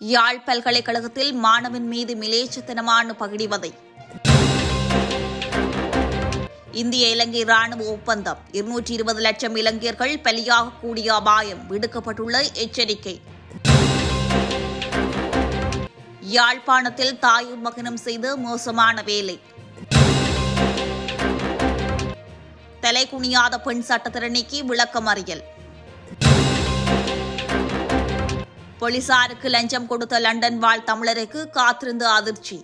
யாழ் பல்கலைக்கழகத்தில் மாணவன் மீது மிலேச்சத்தனமான பகிடிவதை இந்திய இலங்கை ராணுவ ஒப்பந்தம். இருநூற்றி இருபது லட்சம் இலங்கையர்கள் பலியாகக்கூடிய அபாயம் விடுக்கப்பட்டுள்ள எச்சரிக்கை. யாழ்ப்பாணத்தில் தாயும் மகனும் செய்த மோசமான வேலை. தலை குனியாத பெண் சட்டத்திறனிக்கு விளக்கமறியல். போலீசாருக்கு லஞ்சம் கொடுத்த லண்டன் வாழ் தமிழருக்கு காத்திருந்த அதிர்ச்சி.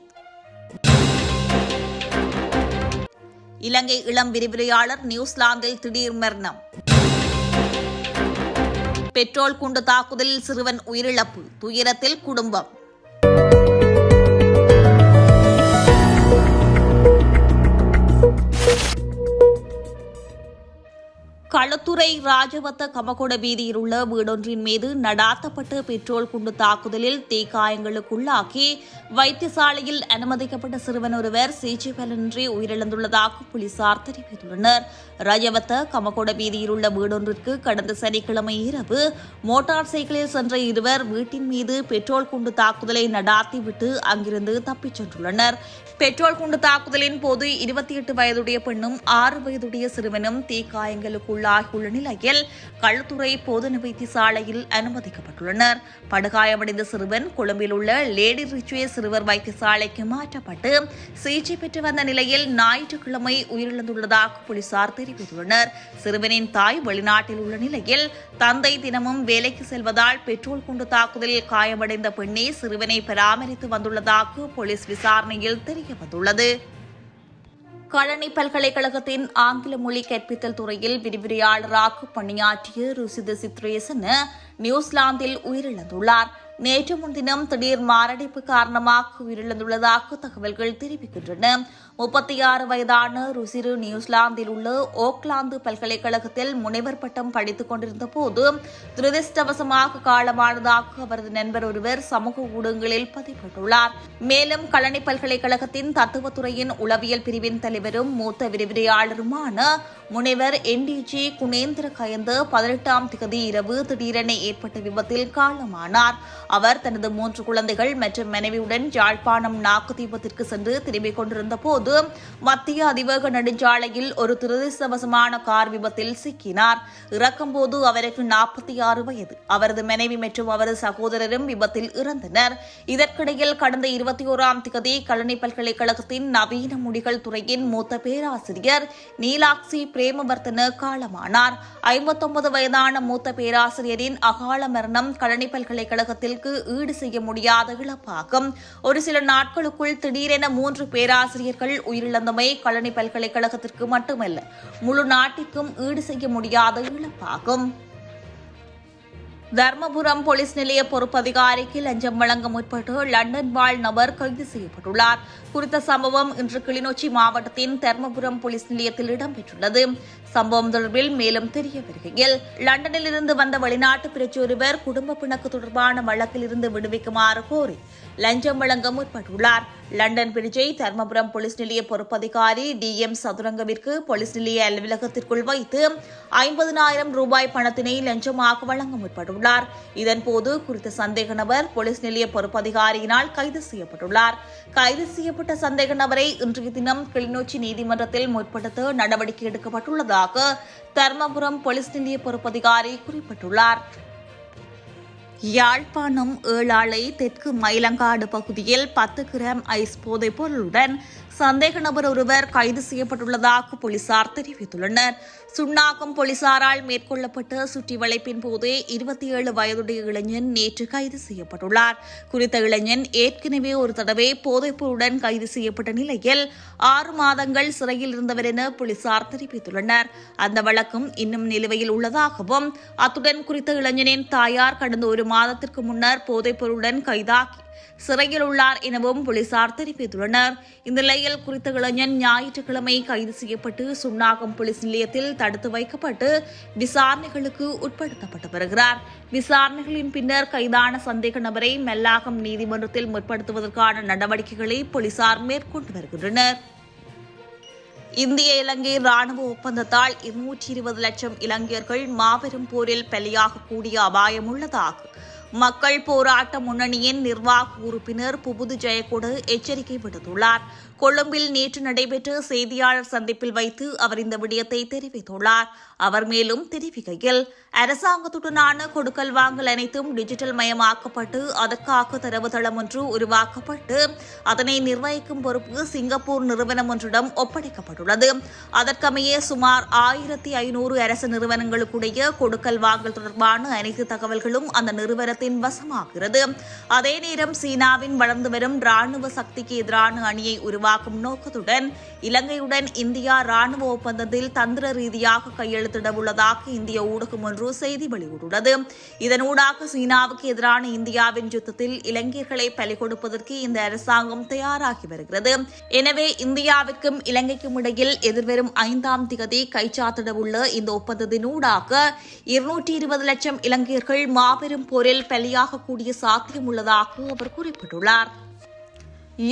இலங்கை இளம் விரிவுரையாளர் நியூசிலாந்தில் திடீர் மரணம். பெட்ரோல் குண்டு தாக்குதலில் சிறுவன் உயிரிழப்பு துயரத்தில் குடும்பம். ராஜவத்த கமகோட வீதியில் உள்ள வீடொன்றின் மீது நடாத்தப்பட்ட பெட்ரோல் குண்டு தாக்குதலில் தீக்காயங்களுக்குள்ளாக்கி வைத்தியசாலையில் அனுமதிக்கப்பட்ட சிறுவன் ஒருவர் சிகிச்சை பலனின்றி உயிரிழந்துள்ளதாக போலீசார் தெரிவித்துள்ளனர். ராஜவத்த கமகோட வீதியில் உள்ள வீடொன்றிற்கு கடந்த சனிக்கிழமை இரவு மோட்டார் சைக்கிளில் சென்ற இருவர் வீட்டின் மீது பெட்ரோல் குண்டு தாக்குதலை நடாத்திவிட்டு அங்கிருந்து தப்பிச் சென்றுள்ளனர். பெட்ரோல் குண்டு தாக்குதலின் போது இருபத்தி எட்டு வயதுடைய பெண்ணும் ஆறு வயதுடைய சிறுவனும் தீக்காயங்களுக்குள்ளாகியுள்ள நிலையில் களுத்துறை பொது நிவைத்தி சாலையில் அனுமதிக்கப்பட்டுள்ளனர். படுகாயமடைந்த சிறுவன் கொழும்பில் உள்ள லேடி ரிச்சுவே சிறுவர் வைத்தியசாலைக்கு மாற்றப்பட்டு சிகிச்சை பெற்று வந்த நிலையில் ஞாயிற்றுக்கிழமை உயிரிழந்துள்ளதாக போலீசார் தெரிவித்துள்ளனர். சிறுவனின் தாய் வெளிநாட்டில் உள்ள நிலையில் தந்தை தினமும் வேலைக்கு செல்வதால் பெட்ரோல் குண்டு தாக்குதலில் காயமடைந்த பெண்ணே சிறுவனை பராமரித்து வந்துள்ளதாக போலீஸ் விசாரணையில் தெரியவந்துள்ளது. கழனி பல்கலைக்கழகத்தின் ஆங்கில மொழி கற்பித்தல் துறையில் விரிவுரையாளராக பணியாற்றிய ருசித சித்ரேசன் நியூசிலாந்தில் உயிரிழந்துள்ளார். நேற்று முன்தினம் திடீர் மாரடைப்பு காரணமாக உயிரிழந்துள்ளதாக தகவல்கள் தெரிவிக்கின்றன. முப்பத்தி ஆறு வயதான ருசிரு நியூசிலாந்தில் உள்ள ஓக்லாந்து பல்கலைக்கழகத்தில் முனைவர் பட்டம் படித்துக் கொண்டிருந்த போது துரதிருஷ்டவசமாக காலமானதாக அவரது நண்பர் ஒருவர் சமூக ஊடகங்களில் பதிவிட்டுள்ளார். மேலும் கழனி பல்கலைக்கழகத்தின் தத்துவத்துறையின் உளவியல் பிரிவின் தலைவரும் மூத்த விரிவுரையாளருமான முனைவர் என்டிஜி குணேந்திர கயந்து பதினெட்டாம் திகதி இரவு திடீரென ஏற்பட்ட விபத்தில் காலமானார். அவர் தனது மூன்று குழந்தைகள் மற்றும் மனைவியுடன் யாழ்ப்பாணம் நாக்கு தீபத்திற்கு சென்று திரும்பிக் கொண்டிருந்த போது மத்திய அதிவேக நெடுஞ்சாலையில் ஒரு துரதிருஷ்டவசமான கார் விபத்தில் சிக்கினார். இறக்கும்போது அவருக்கு நாற்பத்தி ஆறு வயது. அவரது மனைவி மற்றும் அவரது சகோதரரும் விபத்தில் இறந்தனர். இதற்கிடையில் கடந்த இருபத்தி ஓராம் திகதி கழனி பல்கலைக்கழகத்தின் நவீன முடிகள் துறையின் மூத்த பேராசிரியர் நீலாக்சி பிரேமவர்த்தன காலமானார். ஐம்பத்தொன்பது வயதான மூத்த பேராசிரியரின் அகால மரணம் கழனி பல்கலைக்கழகத்திற்கு ஈடு செய்ய முடியாத இழப்பாகும். ஒரு சில நாட்களுக்குள் திடீரென மூன்று பேராசிரியர்கள் உயிரிழந்தமை கழனி பல்கலைக்கழகத்திற்கு மட்டுமல்ல முழு நாட்டிற்கும் ஈடு செய்ய முடியாத இழப்பாகும். தர்மபுரம் போலீஸ் நிலைய பொறுப்பதிகாரிக்கு லஞ்சம் வழங்க முற்பட்டு லண்டன் வாழ் நபர் கைது செய்யப்பட்டுள்ளார். குறித்த சம்பவம் இன்று கிளிநொச்சி மாவட்டத்தின் தர்மபுரம் போலீஸ் நிலையத்தில் இடம்பெற்றுள்ளது. சம்பவம் தொடர்பில் மேலும் தெரிய வருகையில் லண்டனில் இருந்து வந்த வெளிநாட்டு பிரச்சொருவர் குடும்ப பிணக்கு தொடர்பான வழக்கில் இருந்து விடுவிக்குமாறு கோரி லஞ்சம் வழங்க முற்பட்டுள்ளார். லண்டன் பிரிட்ஜை தர்மபுரம் போலீஸ் நிலைய பொறுப்பதிகாரி டி எம் சதுரங்கவிற்கு போலீஸ் நிலைய அலுவலகத்திற்குள் வைத்து ஐம்பதனாயிரம் ரூபாய் பணத்தினை லஞ்சமாக வழங்க முற்பட்டுள்ளார். இதன்போது குறித்த சந்தேக நபர் போலீஸ் நிலைய பொறுப்பதிகாரியினால் கைது செய்யப்பட்டுள்ளார். கைது செய்யப்பட்ட சந்தேக நபரை இன்றைய தினம் கிளிநொச்சி நீதிமன்றத்தில் முற்படுத்த நடவடிக்கை எடுக்கப்பட்டுள்ளதாக தர்மபுரம் போலீஸ் நிலைய பொறுப்பதிகாரி குறிப்பிட்டுள்ளார். யாழ்ப்பாணம் ஏழாலை தெற்கு மயிலங்காடு பகுதியில் பத்து கிராம் ஐஸ் போதைப் பொருளுடன் சந்தேக நபர் ஒருவர் கைது செய்யப்பட்டுள்ளதாக போலீசார் தெரிவித்துள்ளனர். சுண்ணாக்கம் போலீசாரால் மேற்கொள்ளப்பட்ட சுற்றி வளைப்பின் போது இருபத்தி ஏழு வயதுடைய இளைஞன் நேற்று கைது செய்யப்பட்டுள்ளார். குறித்த இளைஞன் ஏற்கனவே ஒரு தடவை போதைப்பொருடன் கைது செய்யப்பட்ட நிலையில் ஆறு மாதங்கள் சிறையில் இருந்தவர் என போலீசார் தெரிவித்துள்ளனர். அந்த வழக்கும் இன்னும் நிலுவையில் உள்ளதாகவும் அத்துடன் குறித்த இளைஞனின் தாயார் கடந்த ஒரு மாதத்திற்கு முன்னர் போதைப்பொருளுடன் கைதாகி சிறையில் உள்ளார் எனவும் போலீசார் தெரிவித்துள்ளனர். இந்த நிலையில் குறித்த இளைஞன் ஞாயிற்றுக்கிழமை கைது செய்யப்பட்டு சுன்னாகம் போலீஸ் நிலையத்தில் தடுத்து வைக்கப்பட்டு விசாரணைகளுக்கு உட்படுத்தப்பட்டு வருகிறார். விசாரணைகளின் பின்னர் கைதான சந்தேக நபரை மெல்லாகம் நீதிமன்றத்தில் முற்படுத்துவதற்கான நடவடிக்கைகளை போலீசார் மேற்கொண்டு வருகின்றனர். இந்திய இலங்கை ராணுவ ஒப்பந்தத்தால் இருநூற்றி இருபது லட்சம் இலங்கையர்கள் மாபெரும் போரில் பலியாகக்கூடிய அபாயம் உள்ளதாக மக்கள் போராட்ட முன்னணியின் நிர்வாக உறுப்பினர் புபுது ஜெயக்கொடு எச்சரிக்கை விடுத்துள்ளார். கொழும்பில் நேற்று நடைபெற்ற செய்தியாளர் சந்திப்பில் வைத்து அவர் இந்த விடயத்தை தெரிவித்துள்ளார். அவர் மேலும் தெரிவிக்கையில் அரசாங்கத்துடனான கொடுக்கல் வாங்கல் அனைத்தும் டிஜிட்டல் மயமாக்கப்பட்டு அதற்காக தரவுத்தளம் ஒன்று உருவாக்கப்பட்டு அதனை நிர்வகிக்கும் பொறுப்பு சிங்கப்பூர் நிறுவனம் ஒன்றிடம் ஒப்படைக்கப்பட்டுள்ளது. அதற்கமைய சுமார் ஆயிரத்தி ஐநூறு அரசு நிறுவனங்களுக்குடைய கொடுக்கல் வாங்கல் தொடர்பான அனைத்து தகவல்களும் அந்த நிறுவனத்தின் வசமாகிறது. அதே நேரம் சீனாவின் வளர்ந்து வரும் ராணுவ சக்திக்கு எதிரான அணியை உருவாக்கும் நோக்கத்துடன் இலங்கையுடன் இந்தியா ராணுவ ஒப்பந்தத்தில் தந்திர ரீதியாக கையெழுத்திட உள்ளதாக இந்திய ஊடகம் ஒன்று செய்தி வெளியிட்டுள்ளது. இதனூடாக சீனாவுக்கு எதிரான இந்தியாவின் யுத்தத்தில் இலங்கையர்களை பலி கொடுப்பதற்கு இந்த அரசாங்கம் தயாராகி வருகிறது. எனவே இந்தியாவிற்கும் இலங்கைக்கும் இடையில் எதிர்வரும் ஐந்தாம் திகதி கைச்சாத்திட உள்ள இந்த ஒப்பந்தத்தினூடாக இருநூற்றி இருபது லட்சம் இலங்கையர்கள் மாபெரும் போரில் பலியாகக்கூடிய சாத்தியம் உள்ளதாக அவர் குறிப்பிட்டுள்ளார்.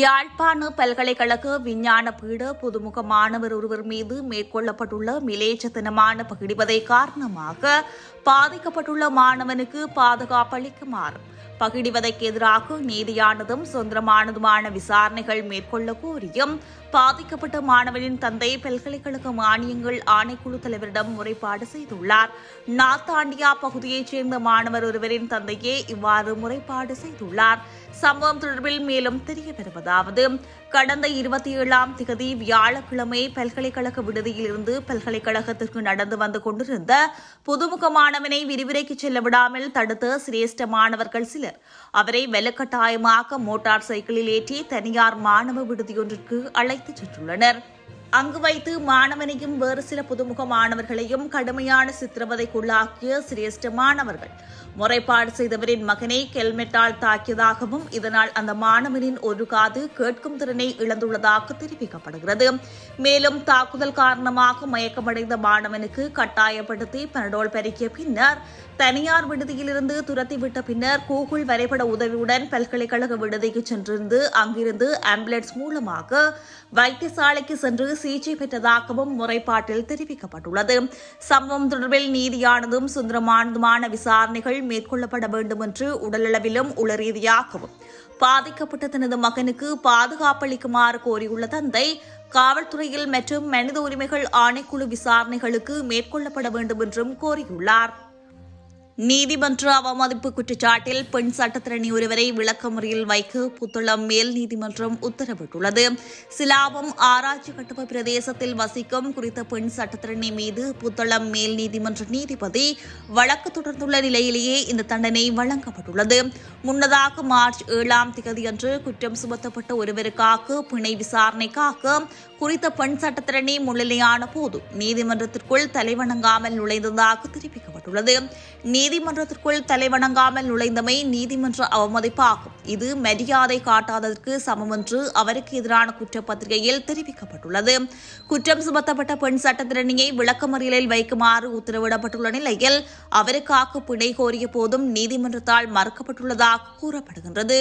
யாழ்ப்பாண பல்கலைக்கழக விஞ்ஞான பீட புதுமுக மாணவர் ஒருவர் மீது மேற்கொள்ளப்பட்டுள்ள மிலேச்சத்தனமான பகிடிவதை காரணமாக பாதிக்கப்பட்டுள்ள மாணவனுக்கு பாதுகாப்பு அளிக்குமாறு பகிடிவதைக்கு எதிராக நீதியானதும் சுதந்திரமானதுமான விசாரணைகள் மேற்கொள்ள கோரியும் பாதிக்கப்பட்ட மாணவனின் தந்தை பல்கலைக்கழக மானியங்கள் ஆணைக்குழு தலைவரிடம் முறைப்பாடு செய்துள்ளார். நாத்தாண்டியா பகுதியைச் சேர்ந்த மாணவர் ஒருவரின் தந்தையே இவ்வாறு முறைப்பாடு செய்துள்ளார். சம்பவம் தொடர்பில் மேலும் தெரிய வருவதாவது கடந்த இருபத்தி ஏழாம் திகதி வியாழக்கிழமை பல்கலைக்கழக விடுதியில் இருந்து பல்கலைக்கழகத்திற்கு நடந்து வந்து கொண்டிருந்த புதுமுக மாணவனை விரிவுரைக்கு செல்ல விடாமல் தடுத்த சிரேஷ்ட மாணவர்கள் சிலர். அவரை வெள்ளக்கட்டாயமாக மோட்டார் சைக்கிளில் ஏற்றி தனியார் மாணவ விடுதியொன்றிற்கு அழைத்துச் சென்றுள்ளனர் அங்கு வைத்து மாணவனையும் வேறு சில புதுமுக மாணவர்களையும் கடுமையான சித்திரவதைக்குள்ளாக்கிய சிரேஷ்ட மாணவர்கள். முறைப்பாடு செய்தவரின் மகனை ஹெல்மெட்டால் தாக்கியதாகவும் இதனால் அந்த மாணவனின் ஒரு காது கேட்கும் திறனை இழந்துள்ளதாக தெரிவிக்கப்படுகிறது. மேலும் தாக்குதல் காரணமாக மயக்கமடைந்த மாணவனுக்கு கட்டாயப்படுத்தி பனடோல் பெருக்கிய பின்னர் தனியார் விடுதியிலிருந்து துரத்திவிட்ட பின்னர் கூகுள் வரைபட உதவியுடன் பல்கலைக்கழக விடுதிக்கு சென்றிருந்து அங்கிருந்து ஆம்புலன்ஸ் மூலமாக வைத்தியசாலைக்கு சென்று சிகிச்சை பெற்றதாகவும் முறைப்பாட்டில் தெரிவிக்கப்பட்டுள்ளது. சம்பவம் தொடர்பில் நீதியானதும் சுந்தரமானதுமான விசாரணைகள் மேற்கொள்ளப்பட வேண்டும் என்று உடலளவிலும் உள ரீதியாகவும் பாதிக்கப்பட்ட தனது மகனுக்கு பாதுகாப்பளிக்குமாறு கோரியுள்ள தந்தை காவல்துறையில் மற்றும் மனித உரிமைகள் ஆணைக்குழு விசாரணைகளுக்கு மேற்கொள்ளப்பட வேண்டும் என்றும் கோரியுள்ளார். நீதிமன்ற அவமதிப்பு குற்றச்சாட்டில் பெண் சட்டத்திரணி ஒருவரை விளக்கமுறையில் வைக்க புத்தளம் மேல் நீதிமன்றம் உத்தரவிட்டுள்ளது. சிலாபம் ஆராய்ச்சி கட்டுவ பிரதேசத்தில் வசிக்கும் குறித்த பெண் சட்டத்திரணி மீது புத்தளம் மேல் நீதிமன்ற நீதிபதி வழக்கு தொடர்ந்துள்ள நிலையிலேயே இந்த தண்டனை வழங்கப்பட்டுள்ளது. முன்னதாக மார்ச் ஏழாம் தேதியன்று குற்றம் சுமத்தப்பட்ட ஒருவருக்காக பிணை விசாரணைக்காக குறித்த பெண் சட்டத்திரணி முன்னிலையான போது நீதிமன்றத்திற்குள் தலைவணங்காமல் நுழைந்ததாக தெரிவிக்கப்பட்டுள்ளது. நீதிமன்றத்திற்குள் தலைவணங்காமல் நுழைந்தமை நீதிமன்ற அவமதிப்பாகும். இது மரியாதை காட்டாததற்கு சமம் என்று அவருக்கு எதிரான குற்றப்பத்திரிகையில் தெரிவிக்கப்பட்டுள்ளது. குற்றம் சுமத்தப்பட்ட பெண் சட்டத்திறனியை விளக்கமறியலில் வைக்குமாறு உத்தரவிடப்பட்டுள்ள நிலையில் அவருக்காக பிணை கோரிய போதும் நீதிமன்றத்தால் மறுக்கப்பட்டுள்ளதாக கூறப்படுகின்றது.